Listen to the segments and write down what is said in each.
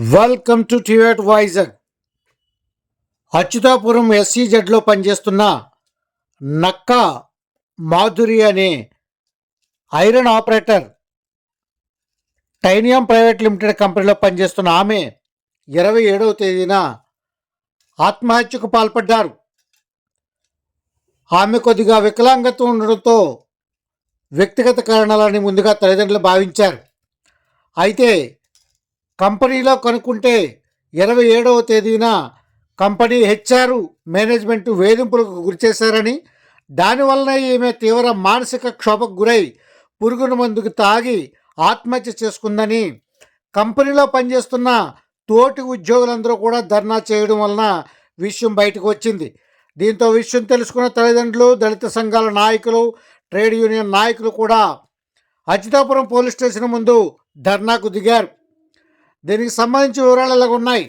Welcome to టివేట్ వైజాగ్ అచ్యుతాపురం ఎస్సీజెడ్లో పనిచేస్తున్న నక్క మాధురి అనే ఐరన్ ఆపరేటర్ టైనియం ప్రైవేట్ లిమిటెడ్ కంపెనీలో పనిచేస్తున్న ఆమె ఇరవై ఏడవ తేదీన ఆత్మహత్యకు పాల్పడ్డారు. ఆమె కొద్దిగా వికలాంగత్వం ఉండడంతో వ్యక్తిగత కారణాలని ముందుగా తల్లిదండ్రులు భావించారు. అయితే కంపెనీలో కనుక్కుంటే ఇరవై ఏడవ తేదీన కంపెనీ హెచ్ఆర్ మేనేజ్మెంట్ వేధింపులకు గురిచేశారని దానివలన ఈమె తీవ్ర మానసిక క్షోభకు గురై పురుగుల మందుకు తాగి ఆత్మహత్య చేసుకుందని కంపెనీలో పనిచేస్తున్న తోటి ఉద్యోగులందరూ కూడా ధర్నా చేయడం వలన విషయం బయటకు వచ్చింది. దీంతో విషయం తెలుసుకున్న తల్లిదండ్రులు దళిత సంఘాల నాయకులు ట్రేడ్ యూనియన్ నాయకులు కూడా అచితాపురం పోలీస్ స్టేషన్ ముందు ధర్నాకు దిగారు. దీనికి సంబంధించి వివరాలు ఇలాగ ఉన్నాయి.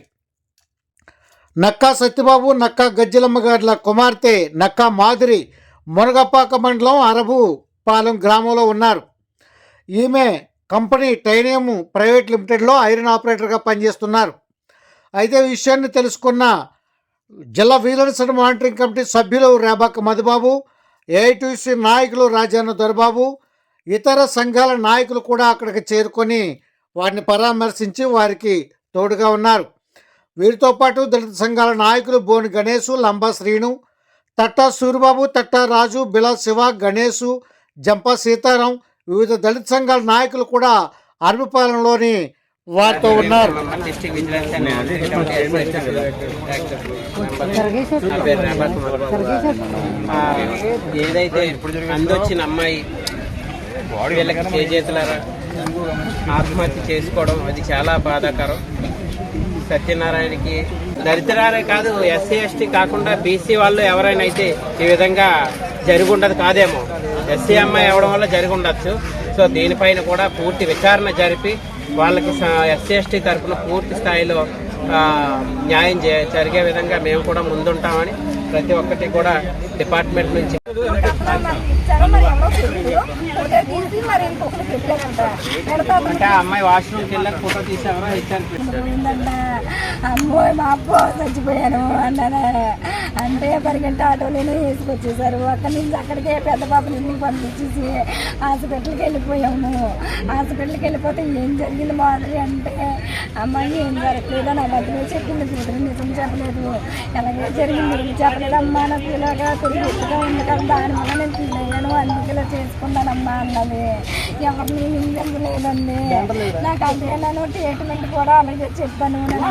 నక్కా సత్యబాబు నక్కా గజ్జలమ్మ గారిల కుమార్తె నక్కా మాదిరి మునగపాక మండలం అరబు పాలెం గ్రామంలో ఉన్నారు. ఈమె కంపెనీ టైనియం ప్రైవేట్ లిమిటెడ్లో ఐరన్ ఆపరేటర్గా పనిచేస్తున్నారు. అయితే విషయాన్ని తెలుసుకున్న జిల్లా విజిలెన్స్ అండ్ మానిటరింగ్ కమిటీ సభ్యులు రేబాక మధుబాబు ఏఐటీసీ నాయకులు రాజాన్న దొరబాబు ఇతర సంఘాల నాయకులు కూడా అక్కడికి చేరుకొని వారిని పరామర్శించి వారికి తోడుగా ఉన్నారు. వీరితో పాటు దళిత సంఘాల నాయకులు బోని గణేషు లంబా శ్రీను తట్టా సూరిబాబు తట్టా రాజు బిలా శివ గణేషు జంపా సీతారాం వివిధ దళిత సంఘాల నాయకులు కూడా అరబిపాలెంలోని వారితో ఉన్నారు. ఏదైతే అందొచ్చిన అమ్మాయి వీళ్ళకి ఆత్మహత్య చేసుకోవడం అది చాలా బాధాకరం సత్యనారాయణకి దరిద్రాలే కాదు ఎస్సీ ఎస్టీ కాకుండా బీసీ వాళ్ళు ఎవరైనా అయితే ఈ విధంగా జరిగి ఉండదు కాదేమో ఎస్సీ అమ్మాయి అవ్వడం వల్ల జరిగి ఉండొచ్చు సో దీనిపైన కూడా పూర్తి విచారణ జరిపి వాళ్ళకి ఎస్సీ ఎస్టీ తరఫున పూర్తి స్థాయిలో న్యాయం జరిగే విధంగా మేము కూడా ముందుంటామని ప్రతి ఒక్కటి కూడా డిపార్ట్మెంట్ నుంచి మరి తీసి మరి అంటే అమ్మాయి వాష్రూమ్కి వెళ్ళాక ఫోటో తీసావరా? అమ్మో మా అబ్బో చచ్చిపోయాను అన్నాను. అంటే పరిగంట ఆటోలోనే వేసుకొచ్చేసారు అక్కడి నుంచి అక్కడికే పెద్ద పాపని ఇంటికి పంపించేసి హాస్పిటల్కి వెళ్ళిపోయాము. హాస్పిటల్కి వెళ్ళిపోతే ఏం జరిగింది మాదిరి అంటే అమ్మాయి ఏం జరగలేదు నా మధ్యలో చెప్పింది కూతురు నిజం చెప్పలేదు. ఎలాగే జరిగింది ఏం చెప్పలేదు అమ్మా నాకు ఇలాగా తిరిగిగా ఉంది కదా దాని వల్ల నేను ఫీల్ అయ్యాను. అందుకే ఇలా చేసుకున్నానమ్మా అన్నది ఎవరిని నిందించలేదండి. నాకు అదే నేను ట్రీట్మెంట్ కూడా అలాగే చెప్పాను. నేను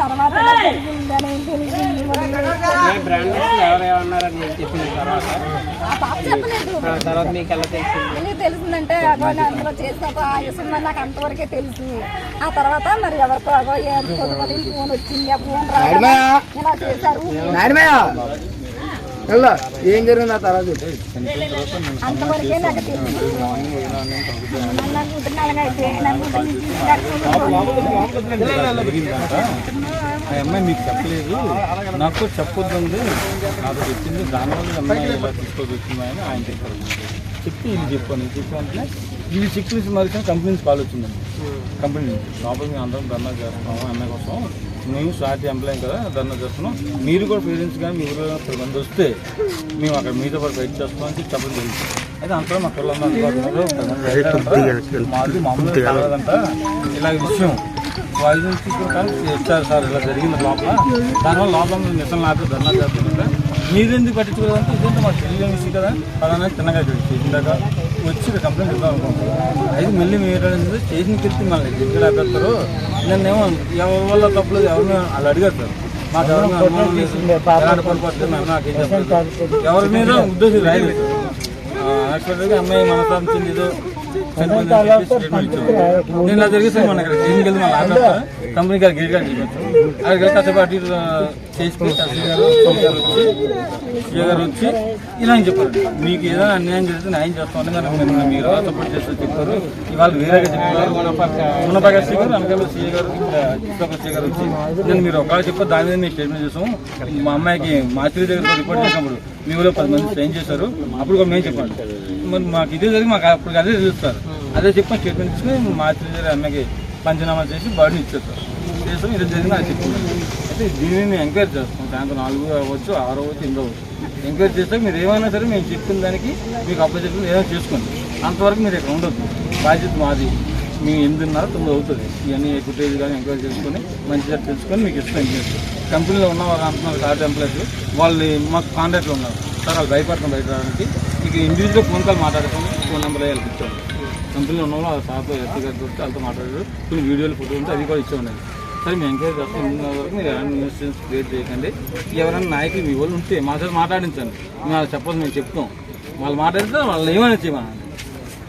తర్వాత జరిగిందని తెలిసింది? మీకు తెలిసిందంటే అగో అందులో చేసిన ఆయుష్మా నాకు అంతవరకే తెలుసు ఆ తర్వాత మరి ఎవరితో అగో ఏ కొద్ది కొద్ది ఫోన్ వచ్చింది ఆ ఫోన్ రాగా ఇలా చేశారు. ఎలా ఏం జరిగింది ఆ తర్వాత అంతవరకే నాకు తెలుసు నా కూతురు అలాగైతే నా కూతురు ఆ అమ్మాయి మీకు చెప్పలేదు నాకు చెప్పొద్దండి నాకు చెప్పింది దానివల్ల అమ్మాయి ఇలా ఆయన చెప్పారు చెప్పి ఇది చెప్పాను చెప్పాను ఇది చెక్ చేసి మరి కంపెనీ నుంచి కాల్ వచ్చిందండి కంపెనీ నుంచి లోపల మేము అందరం ధర్నా చేస్తున్నాము అమ్మాయి కోసం మేము స్వాతి ఎంప్లాయ్ కదా ధర్నా చేస్తున్నాం. మీరు కూడా పేరెంట్స్ కానీ మీ ఊళ్ళో పది మంది వస్తే మేము అక్కడ మీతో పాటు వెయిట్ చేస్తాం అని చెప్పి చెప్పడం జరిగింది. అయితే అంతలో మా పిల్లలు అందుబాటులో పది మంది మామూలుగా కలగదంట ఇలాగ విషయం. తీసుకుంటాను ఇచ్చారు సార్? ఇలా జరిగింది లోపల. దానివల్ల లోపల మీరు నిజం నాకు ధర్నా చేస్తుంటే మీరు ఎందుకు పట్టించుకోలేదంటే ఇదంతా మాకు తెలియని విషయం కదా. అలానే చిన్నగా చేసిందాక వచ్చి కంప్లైంట్ అనుకుంటున్నాం. అయితే మళ్ళీ మీరు స్టేషన్కి వెళ్తే మళ్ళీ ఎక్కడ పెడతారు. నేనేమో ఎవరి వల్ల తప్పలేదు ఎవరిని వాళ్ళు అడిగారు సార్. మాకు ఎవరిని అనుమానం లేదు. నాకేం. ఎవరి మీద ఉద్దేశం రాయలేదు యాక్చువల్గా అమ్మాయి మన ఇచ్చాము. నేను జరిగితే మన స్టేషన్కి వెళ్ళి మన కంపెనీ గారు గారు చూపించాం అక్కడికి వెళ్ళి ఇటు చేసుకుని గారు గారు వచ్చి గారు ఇలా అని చెప్పారు మీకు ఏదైనా అన్యాయం జరిగితే న్యాయం చేస్తామని మిమ్మల్ని మీరు సపోర్ట్ చేస్తే చెప్పారు ఇవాళ వేరేగా చెప్పారు ఉన్నపగా గారు వెనకాల సీ గారు సీ గారు వచ్చి నేను మీరు ఒకవేళ చెప్పారు దాని మీద మేము స్టేట్మెంట్ చేసాం మా అమ్మాయికి మాతృ దగ్గర రిపోర్ట్ చేసినప్పుడు మీ ఊళ్ళో పది మంది ట్రైన్ చేశారు అప్పుడు కూడా మేము చెప్పండి మరి మాకు ఇదే జరిగి మాకు అప్పుడు అదే తెలుస్తారు అదే చెప్పిన స్టేట్మెంట్ తీసుకుని మాతృ దగ్గర అమ్మకి పంచనామా చేసి బాడీని ఇచ్చేస్తారు. చేస్తాం ఇది జరిగింది అది చెప్పింది అయితే దీనిని ఎంక్వైరీ చేస్తాం. సాయంత్రం నాలుగు అవ్వచ్చు ఆరు అవ్వచ్చు ఎనిమిది అవ్వచ్చు. ఎంక్వైరీ చేస్తే మీరు ఏమైనా సరే మేము చెప్పిన దానికి మీకు అప్లై చెప్పిన ఏదైనా చేసుకోండి. అంతవరకు మీరు ఇక్కడ ఉండొద్దు. బాధ్యత మాది. మేము ఎనిమిదిన్నర తొమ్మిది అవుతుంది. ఇవన్నీ ఫుటేజ్ కానీ ఎంక్వైరీ చేసుకొని మంచిగా తెలుసుకొని మీకు ఇస్తాం ఇంజనీర్స్ కంపెనీలో ఉన్న వాళ్ళు అంటున్నారు కార్డ్ ఎంప్లాయీస్ వాళ్ళు మాకు కాంటాక్ట్లో ఉన్నారు. సార్ వాళ్ళు భయపడతాం బయట రావడానికి. ఇక ఇండివిజువల్ ఫోన్ కాల్ మాట్లాడుకుని ఫోన్ నెంబర్ వేయాలి ఇచ్చాం కంపెనీలో ఉన్న వాళ్ళు సార్తో ఎస్టీ గారితో వస్తే వాళ్ళతో మాట్లాడారు. కొన్ని వీడియోలు ఫోటో ఉంటే అది కూడా ఇచ్చేవాడి సరే మేము ఎంక్వైరీ చేస్తాం. వరకు మీరు ఎలాంటి న్యూస్ క్రియేట్ చేయకండి. ఎవరైనా నాయకులు మీ వాళ్ళు ఉంటే మా సార్ మాట్లాడించండి. మేము వాళ్ళు చెప్పదు మేము చెప్తాం. వాళ్ళు మాట్లాడితే వాళ్ళు ఏమైనా చేయమనండి.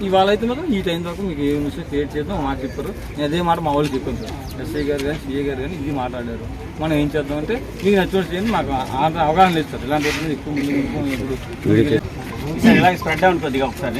ఇవాళ అయితే మాత్రం ఈ టైం వరకు మీకు ఏ న్యూస్ క్రియేట్ చేద్దాం మాట చెప్పారు. నేను అదే మాట మా వాళ్ళు చెప్పాను సార్ ఎస్ఐ గారు కానీ సిఏ గారు కానీ ఇది మాట్లాడారు. మనం ఏం చేద్దామంటే మీకు నచ్చిన చేయండి మాకు అవగాహన లేదు సార్. ఇలాంటి ఎక్కువ ముందు ఇప్పుడు ఇలాగ స్ప్రెడ్ అవుతుంది ఒకసారి.